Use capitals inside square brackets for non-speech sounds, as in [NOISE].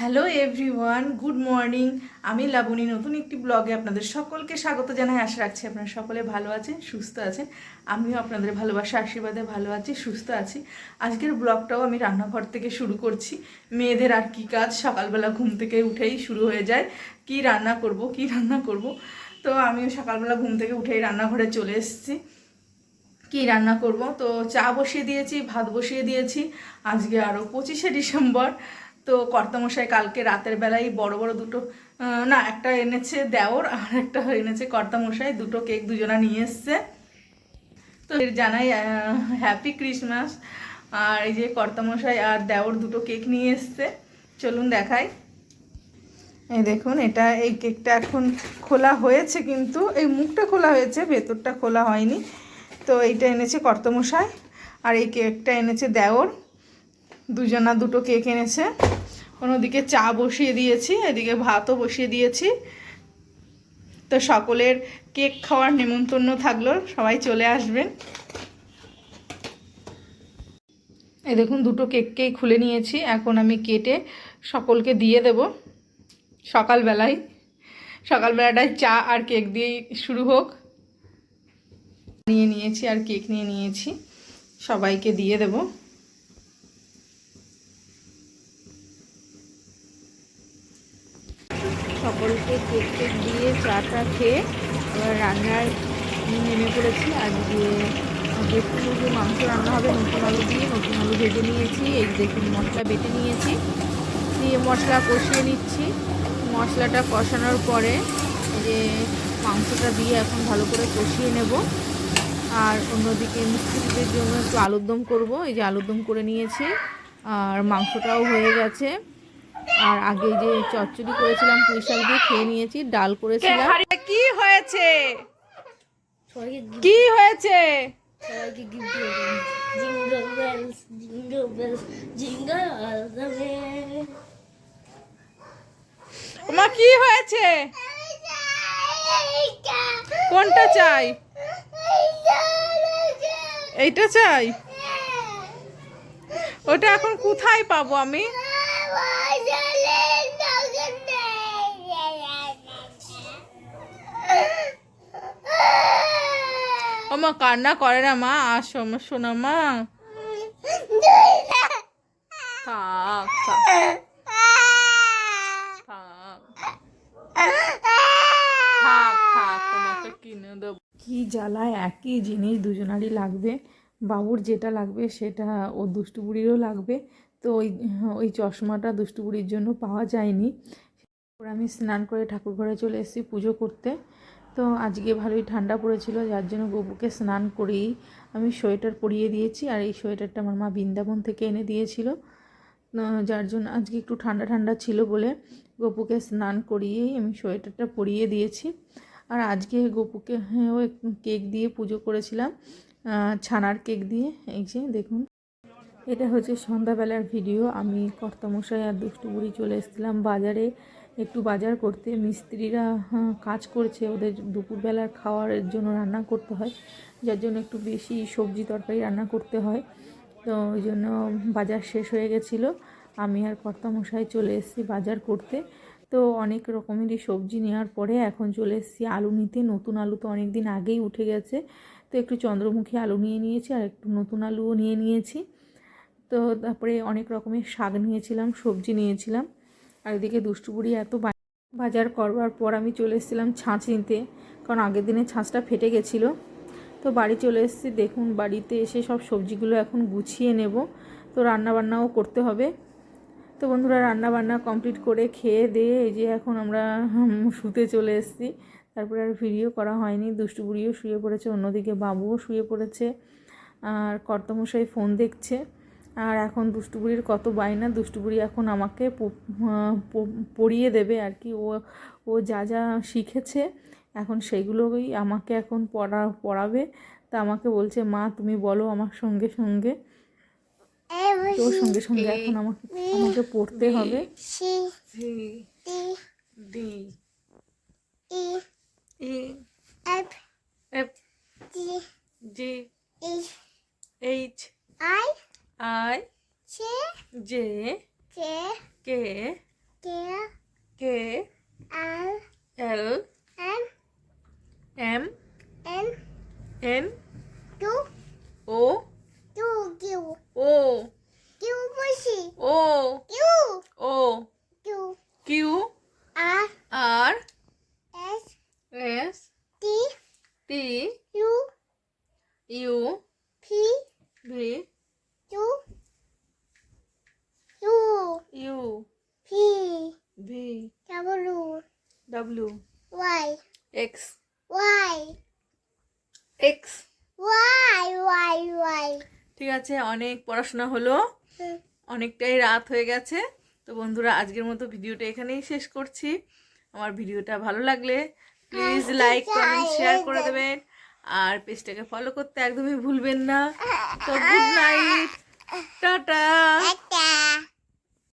Hello everyone good morning আমি লাবণী। নতুন একটি ব্লগে আপনাদের সকলকে স্বাগত জানাই। আশা রাখছি আপনারা সকলে ভালো আছেন, সুস্থ আছেন। আমিও আপনাদের ভালোবাসা, আশীর্বাদে ভালো আছি, সুস্থ আছি। আজকের ব্লগটাও আমি রান্নাঘর থেকে শুরু করছি। মেয়েদের আর কি কাজ? সকালবেলা ঘুম থেকে উঠেই শুরু হয়ে যায়। কি রান্না করব, কি রান্না করব? তো আমিও সকালবেলা ঘুম থেকে উঠেই রান্নাঘরে চলে এসেছি। কি রান্না করব? তো চা বসিয়ে দিয়েছি, ভাত বসিয়ে দিয়েছি। আজকে আরও পঁচিশে ডিসেম্বর। তো কর্তামশাই কালকে রাতের বেলায় বড় বড় দুটো না, একটা এনেছে দেওর আর একটা এনেছে কর্তামশাই, দুটো কেক দুজনা নিয়ে এসছে। তো এর জানাই হ্যাপি ক্রিসমাস আর এই যে কর্তামশাই আর দেওর দুটো কেক নিয়ে এসছে। চলুন দেখাই। এই দেখুন, এটা, এই কেকটা এখন খোলা হয়েছে কিন্তু, এই মুখটা খোলা হয়েছে, ভেতরটা খোলা হয়নি। তো এইটা এনেছে কর্তমশাই, আর এই কেকটা এনেছে দেওর। দুজনা দুটো কেক এনেছে। অন্যদিকে চা বসিয়ে দিয়েছি, এদিকে ভাতও বসিয়ে দিয়েছি। তো সকলের কেক খাওয়ার নেমন্তন্ন থাকল, সবাই চলে আসবেন। এই দেখুন, দুটো কেককেই খুলে নিয়েছি, এখন আমি কেটে সকলকে দিয়ে দেব সকালবেলায়। সকালবেলাটায় চা আর কেক দিয়েই শুরু হোক। নিয়ে নিয়েছি আর কেক নিয়ে নিয়েছি, সবাইকে দিয়ে দেব। সকলকে কেক কেক দিয়ে চাটা খেয়ে এবার রান্নার নেমে পড়েছি। আজকে বেশি মুরগি মাংস রান্না হবে, নতুন আলু দিয়ে নতুন আলু ভেজে নিয়েছি, এই দেখুন মশলা বেটে নিয়েছি। দিয়ে মশলা কষিয়ে নিচ্ছি। মশলাটা কষানোর পরে যে মাংসটা দিয়ে এখন ভালো করে কষিয়ে নেব। আর অন্যদিকে মিস্ত্রিদের জন্য একটু আলুর দম করব। এই যে আলুর দম করে নিয়েছি। আর মাংসটাও হয়ে গেছে। আর আগে যে চচ্চড়ি করেছিলাম পুঁই শাক দিয়ে খেয়ে নিয়েছি ডাল করেছিলাম। কি হয়েছে? কি হয়েছে? মা কি হয়েছে? কোনটা চাই? এইটা চাই? ওটা এখন কোথায় পাবো আমি? ও মা কান্না করে না মা? আসো আমার শোনা মা। কি জ্বালায়, একই জিনিস দুজনারই লাগবে। বাবুর যেটা লাগবে সেটা, ও দুষ্টু বুড়িরও লাগবে। তো ওই ওই চশমাটা দুষ্টু বুড়ির জন্য পাওয়া যায়নি। আমি স্নান করে ঠাকুর ঘরে চলে এসেছি পুজো করতে। তো আজকে ভালোই ঠান্ডা পড়েছিল যার জন্য গবুকে স্নান করেই আমি সোয়েটার পরিয়ে দিয়েছি আর এই সোয়েটারটা আমার মা বৃন্দাবন থেকে এনে দিয়েছিল। যার জন্য আজকে একটু ঠান্ডা ঠান্ডা ছিল বলে গপুকে স্নান করিয়েই আমি সোয়েটারটা পরিয়ে দিয়েছি। আর আজকে গপুকে হ্যাঁ, কেক দিয়ে পুজো করেছিলাম ছানার কেক দিয়ে। এই যে দেখুন এটা হচ্ছে সন্ধ্যাবেলার ভিডিও। আমি কর্তামশাই আর দুষ্টু বুড়ি চলে এসেছিলাম বাজারে। একটু বাজার করতে মিস্ত্রিরা হ্যাঁ, কাজ করছে। ওদের দুপুরবেলার খাওয়ারের জন্য রান্না করতে হয় যার জন্য একটু বেশি সবজি তরকারি রান্না করতে হয়। তো ওই জন্য বাজার শেষ হয়ে গেছিল। আমি আর কর্তামশাই চলে এসেছি বাজার করতে। তো অনেক রকমেরই সবজি নেওয়ার পরে এখন চলে এসেছি আলু নিতে। নতুন আলু তো অনেক দিন আগেই উঠে গেছে। তো একটু চন্দ্রমুখী আলু নিয়ে নিয়েছি আর একটু নতুন আলুও নিয়ে নিয়েছি। তো তারপরে অনেক রকমের শাক নিয়েছিলাম সবজি নিয়েছিলাম। আর এদিকে দুষ্টুপুরি এত বাজার করবার পর আমি চলে এসেছিলাম ছাঁচ নিতে, কারণ আগের দিনে ছাঁচটা ফেটে গেছিল। তো বাড়ি চলে এসেছি, দেখুন বাড়িতে এসে সব সবজিগুলো এখন গুছিয়ে নেব। তো রান্না বান্নাও করতে হবে। তো বন্ধুরা রান্না বান্না কমপ্লিট করে খেয়ে দিয়ে এই যে এখন আমরা শুতে চলে এসেছি। তারপরে আর ভিডিও করা হয়নি। দুষ্টু বুড়িও শুয়ে পড়েছে, অন্যদিকে বাবুও শুয়ে পড়েছে। আর কর্তমশাই ফোন দেখছে। আর এখন দুষ্টু বুড়ির কত বায়না দুষ্টু বুড়ি এখন আমাকে পড়িয়ে দেবে আর কি। ও ও যা যা শিখেছে, এখন সেগুলোই আমাকে এখন পড়া, পড়াবে। তা আমাকে বলছে, মা, তুমি বলো আমার সঙ্গে সঙ্গে। তো সঙ্গে সঙ্গে এখন আমাকে আমাকে পড়তে হবে। F G G H H I I J J J K K K L L M M N N W Y X Y X Y Y Y ঠিক আছে অনেক পড়াশোনা হলো। অনেকটাই রাত হয়ে গেছে। তো বন্ধুরা আজকের মতো ভিডিওটা এখানেই শেষ করছি। আমার ভিডিওটা ভালো লাগলে প্লিজ লাইক কমেন্ট শেয়ার করে দেবেন। আর পেজটাকে ফলো করতে একদমই ভুলবেন না। তো গুড নাইট [LAUGHS] [LAUGHS] টাটা.